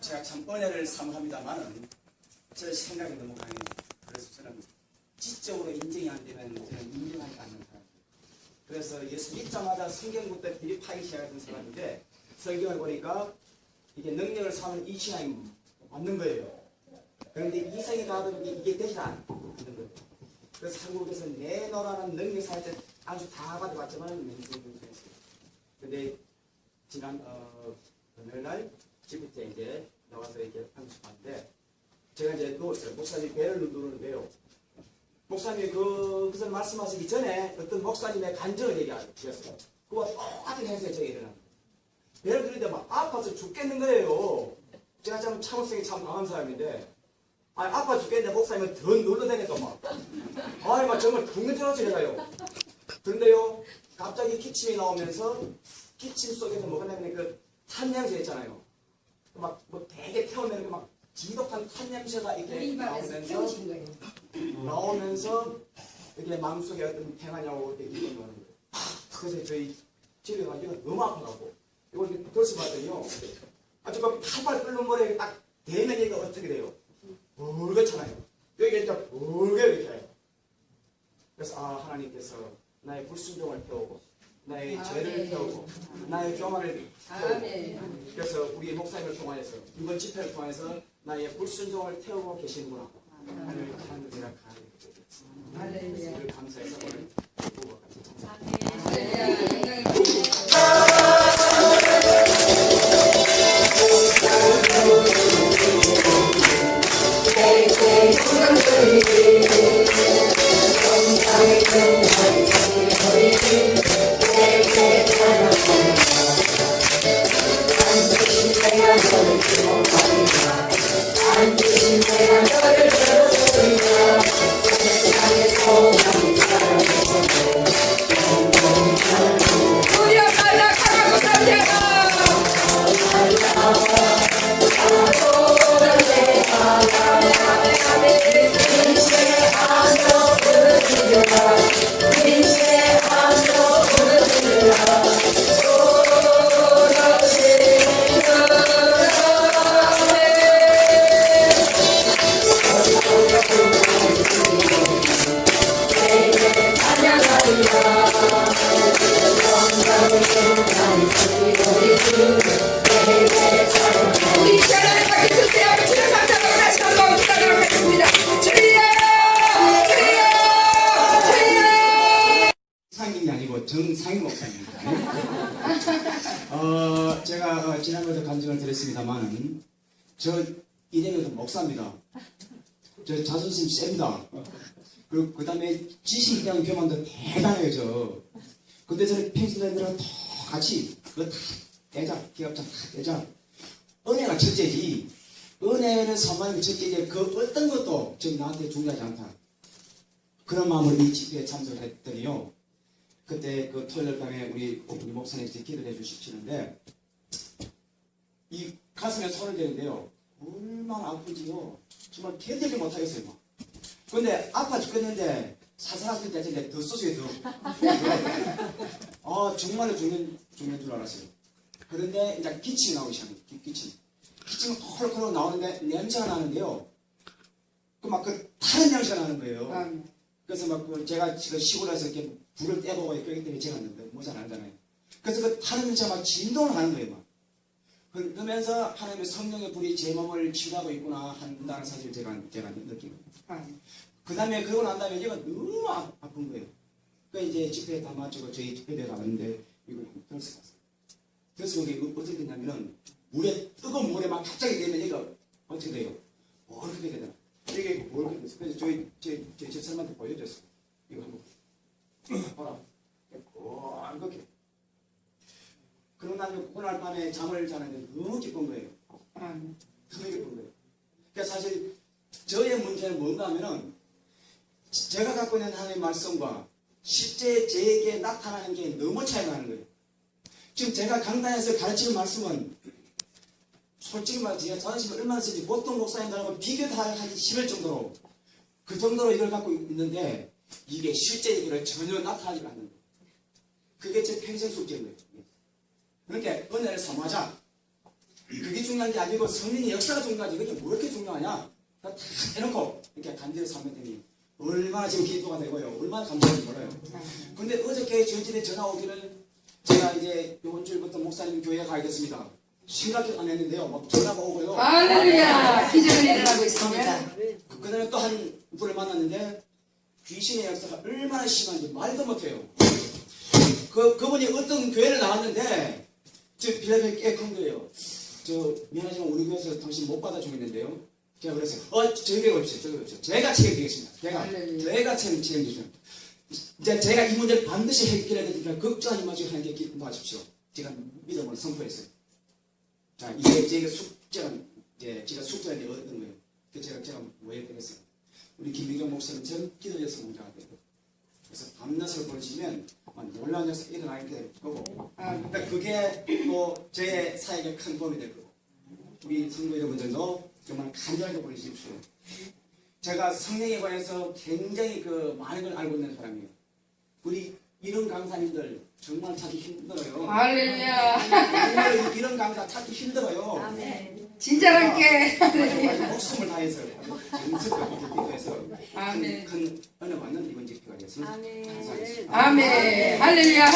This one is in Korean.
제가 참 은혜를 사모합니다만은 제 생각이 너무 강해요. 그래서 저는 지적으로 인정이 안 되면 저는 인정하지 않는 사람. 그래서 예수 믿자마자 성경부터 비립하기 시작했던 사람인데 성경을 보니까 이게 능력을 사는 이 신앙이 맞는 거예요. 그런데 이성이 가도 이게, 이게 되지 않는 거예요. 그래서 한국에서 내노라는 능력 사할 때 아주 다 명수를 못했어요. 근데 지난 어, 금요일 날 때 이제 나와서 이렇게 한수하는데 제가 이제 누웠어요. 목사님 배를 누르는 데요. 목사님이 그, 그것을 말씀하시기 전에 어떤 목사님의 간증을 얘기하셨어요. 그거 똑같은 행세에 제가 일어난 거예요. 배를 누르는데 막 아파서 죽겠는 거예요. 제가 참 참을성이 참 강한 사람인데 아니 아파 죽겠는데 목사님은 더 눌러대니까 막 아니 막 정말 죽는 줄 알았지 내가요. 그런데요 갑자기 기침이 나오면서 기침 속에서 뭐가 나면 그 탄냄새 있잖아요. 막 뭐 되게 태우면 막 지독한 탄 냄새가 이렇게 우리 밥에서 나오면서. 나오면서 이렇게 마음속에 어떤 평안이라고 이렇게 느끼는 거예요. 그래서 저희 집에 가기가 너무 아파갖고 이걸 이렇게 결심하더니요. 아 정말 칼발 끓는 물에 딱 대면 얘가 어떻게 돼요? 붉었잖아요. 여기 일단 붉게 이렇게 해요. 그래서 아 하나님께서 나의 불순종을 태우고 나의 죄를. 태우고 나의 교만을 태우고. 그래서 우리 목사님을 통해서 이번 집회를 통해서 나의 불순종을 태우고 계시는구나. 하나님을 하나님을 제가. 늘 감사해서 오늘 부부가 같이 찬송. 정상임 목사입니다. 어, 제가 어, 지난번에도 감정을 드렸습니다만은 저 이래봬도 목사입니다. 저 자존심 셉니다. 그, 그 다음에 대한 교만도 대단해요, 저. 근데 저는 평신자들은 다 같이 그거 다 떼자, 기업자 다 떼자. 은혜가 첫째지. 은혜는 사모하는 첫째지. 그 어떤 것도 지금 나한테 중요하지 않다. 그런 마음으로 이 집회에 참석을 했더니요. 그때 그 토요일 밤에 우리 우리 목사님께서 기도해 주시는데 이 가슴에 손을 대는데요. 얼마나 아픈지요. 정말 견디지 못하겠어요. 막. 근데 아파 죽겠는데 사사학교 때인데 더 소식이 더. 아 정말로 죽는 죽는 줄 알았어요. 그런데 이제 기침이 나오기. 기- 기침. 기침이 콜콜 나오는데 냄새가 나는데요. 그 막그 다른 냄새가 나는 거예요. 그래서 막그 제가 지금 시골에서 이렇게 불을 떼보고 이렇게 때문에 제가 는데 뭐잘 알잖아요. 그래서 그 타는 막 진동을 하는 거예요. 막. 그- 그러면서 하나님의 성령의 불이 제 몸을 치유하고 있구나 한다는 사실을 제가, 제가 느끼고. 아멘. 그 다음에 그러고 난 다음에 얘가 너무 아, 아픈 거예요. 그 이제 집회에 다 마치고 저희 집회에 가는데 이걸 들었어 봤어요. 그래서 이게 어떻게 됐냐면은 물에 뜨거운 물에 막 갑자기 되면 얘가 어떻게 돼요? 얼게 되잖아. 이게 됐어. 그래서 저희 제, 제, 제 사람한테 보여줬어. 이거 한번 봐라. 꼴겋게. 그러고 나면 그날 밤에 잠을 자는데 너무 기쁜 거예요. 아멘. 너무 기쁜 거예요. 그러니까 사실 저의 문제는 뭔가 하면은 제가 갖고 있는 하나님의 말씀과 실제 제게 나타나는 게 너무 차이가 나는 거예요. 지금 제가 강단에서 가르치는 말씀은 솔직히 말해 제가 자존심을 얼마나 쓰지 보통 목사님들하고 비교도 하기 싫을 정도로 그 정도로 이걸 갖고 있는데 이게 실제 이걸 전혀 나타나지 않는. 그게 제 평생 숙제인 거예요. 그러니까 은혜를 사모하자. 그게 중요한 게 아니고 성령의 역사가 중요하지. 그게 뭐 이렇게 중요하냐? 다 해놓고 이렇게 간절히 살면 되니 얼마나 지금 기도가 되고요. 얼마나 감사한지 몰라요. 근데 어저께 저희 집에 전화 오기를 제가 이제 이번 주일부터 목사님 교회에 가야겠습니다. 심각히 안 했는데요. 막 전화가 오고요. 할렐루야. 기적은 일어나고 있습니다. 그- 그다음에 또 한 분을 만났는데 귀신의 역사가 얼마나 심한지 말도 못해요. 그 그분이 어떤 교회를 나왔는데 저 꽤큰 거예요. 저 미안하지만 우리 교회에서 당신 못 받아주겠는데요. 제가 그랬어요. 어 저희 교회 오십시오. 저희 오십시오. 제가 책임지겠습니다. 제가 할렐루야. 제가 책임 책임지죠. 이제 제가 이 문제를 반드시 해결해야 되니까 걱정하지 마시고 하나님께 기도하십시오. 제가 믿음을 선포했어요. 자 이게 제가 숙제가 이제 제가 숙제가 얻은 거예요. 그래서 제가 제가 뭐 해야 되겠어요. 우리 김민경 목사님처럼 기도해서 공자가 되고 그래서 밤낮을 보시면 역사 일어나게 될 거고 그러니까 그게 또제 사역에 큰 도움이 될 거고 우리 성도 여러분들도 정말 간절하게 보내십시오. 제가 성령에 관해서 굉장히 그 많은 걸 알고 있는 사람이에요. 우리 이런 강사님들 정말 찾기 힘들어요. 할렐루야. 이런 강사 찾기 힘들어요. 진짜롭게. 정말 목숨을 다해서 연습을 기도해서 아멘. 큰, 큰 은혜 받는 이번 집회가 되었습니다. 감사합니다. 아멘. 할렐루야.